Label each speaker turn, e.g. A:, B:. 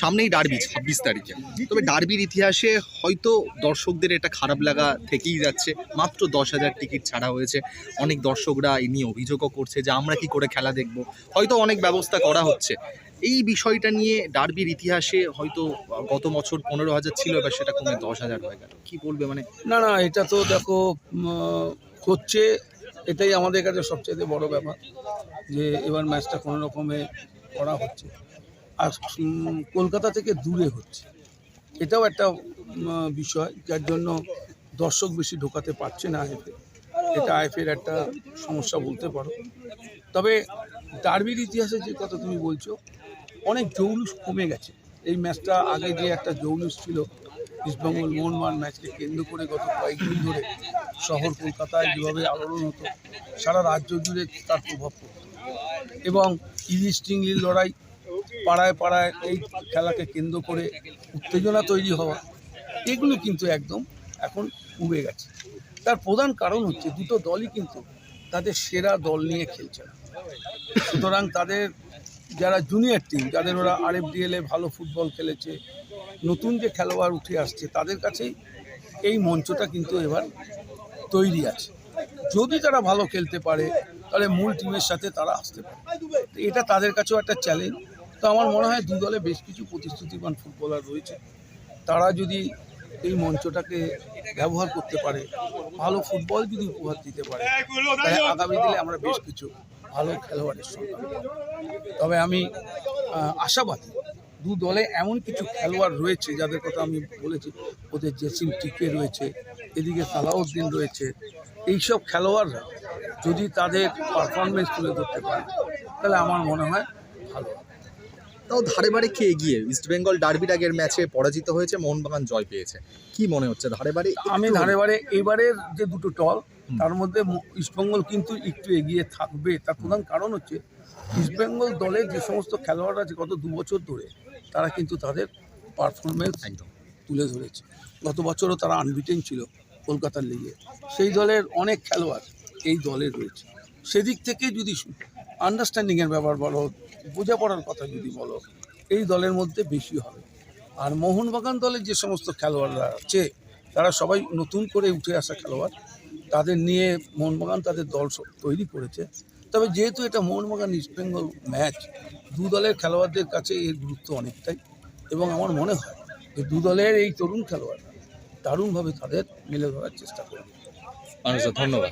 A: সামনেই ডার্বি ছাব্বিশ তারিখে। তবে ডার্বির ইতিহাসে হয়তো দর্শকদের এটা খারাপ লাগা থেকেই যাচ্ছে। মাত্র দশ হাজার টিকিট ছাড়া হয়েছে। অনেক দর্শকরা এই নিয়ে অভিযোগও করছে যে আমরা কি করে খেলা দেখব? হয়তো অনেক ব্যবস্থা করা হচ্ছে। এই বিষয়টা নিয়ে ডার্বির ইতিহাসে হয়তো গত বছর পনেরো হাজার ছিল এবার সেটা কমে দশ হাজার হয়ে গেল। কি বলবে মানে?
B: না না এটা তো দেখো হচ্ছে এটাই আমাদের কাছে সবচেয়ে বড় ব্যাপার যে এবার ম্যাচটা কোনো রকমে করা হচ্ছে। আর কলকাতা থেকে দূরে হচ্ছে। এটাও একটা বিষয় যার জন্য দর্শক বেশি ঢোকাতে পারছে না আইএফএ এটা আইএফের একটা সমস্যা বলতে পারো। তবে ডার্বির ইতিহাসে যে কথা তুমি বলছো, অনেক জৌলুস কমে গেছে। এই ম্যাচটা আগে যে একটা জৌলুস ছিল, ইস্টবেঙ্গল মোহনবাগান ম্যাচকে কেন্দ্র করে গত কয়েকদিন ধরে শহর কলকাতায় যেভাবে আলোড়ন হতো, সারা রাজ্য জুড়ে তার প্রভাব পড়ত। এবং ইলিশ চিংড়ির লড়াই পাড়ায় পাড়ায় এই খেলাকে কেন্দ্র করে উত্তেজনা তৈরি হওয়া, এগুলো কিন্তু একদম এখন উবে গেছে। তার প্রধান কারণ হচ্ছে দুটো দলই কিন্তু তাদের সেরা দল নিয়ে খেলছে না। সুতরাং তাদের যারা জুনিয়র টিম যাদের ওরা আরএফডিএলে ভালো ফুটবল খেলেছে, নতুন যে খেলোয়াড় উঠে আসছে, তাদের কাছেই এই মঞ্চটা কিন্তু এবার তৈরি আছে। যদি তারা ভালো খেলতে পারে, তাহলে মূল টিমের সাথে তারা আসতে পারে। এটা তাদের কাছেও একটা চ্যালেঞ্জ তো আমার মনে হয় দু দলে বেশ কিছু প্রতিশ্রুতিবান ফুটবলার রয়েছে তারা যদি এই মঞ্চটাকে ব্যবহার করতে পারে, ভালো ফুটবল যদি উপহার দিতে পারে, তাহলে আগামী দিনে আমরা বেশ কিছু ভালো খেলোয়াড়ের সন্ধান তবে আমি আশাবাদী দু দলে এমন কিছু খেলোয়াড় রয়েছে, যাদের কথা আমি বলেছি, ওদের জেসিম টিকে রয়েছে, এদিকে সালাউদ্দিন রয়েছে এইসব খেলোয়াড়রা যদি তাদের পারফরমেন্স তুলে ধরতে পারে, তাহলে আমার মনে হয়।
A: তাও ধারে বারে কে এগিয়ে? ইস্ট বেঙ্গল ডার্বির আগের ম্যাচে পরাজিত হয়েছে মোহনবাগান জয় পেয়েছে। কি মনে হচ্ছে ধারে বারে
B: আমি ধারে বারে এবারের যে দুটো টল তার মধ্যে ইস্টবেঙ্গল কিন্তু একটু এগিয়ে থাকবে। তার প্রধান কারণ হচ্ছে ইস্টবেঙ্গল দলের যে সমস্ত খেলোয়াড়রা আছে গত দু বছর ধরে তারা কিন্তু তাদের পারফরমেন্স
A: একদম।
B: তুলে ধরেছে। গত বছরও তারা আনবিটেন ছিল কলকাতার লিগে সেই দলের অনেক খেলোয়াড় এই দলে রয়েছে। সেদিক থেকে যদি আন্ডারস্ট্যান্ডিংয়ের ব্যাপার বলো বোঝাপড়ার কথা যদি বলো এই দলের মধ্যে বেশি হবে। আর মোহনবাগান দলের যে সমস্ত খেলোয়াড়রা আছে তারা সবাই নতুন করে উঠে আসা খেলোয়াড় তাদের নিয়ে মোহনবাগান তাদের দল সব তৈরি করেছে। তবে যেহেতু এটা মোহনবাগান ইস্টবেঙ্গল ম্যাচ দু দলের খেলোয়াড়দের কাছে এর গুরুত্ব অনেকটাই। এবং আমার মনে হয় যে দু দলের এই তরুণ খেলোয়াড়রা দারুণভাবে তাদের মেলে ধরার চেষ্টা করবে।
A: ধন্যবাদ।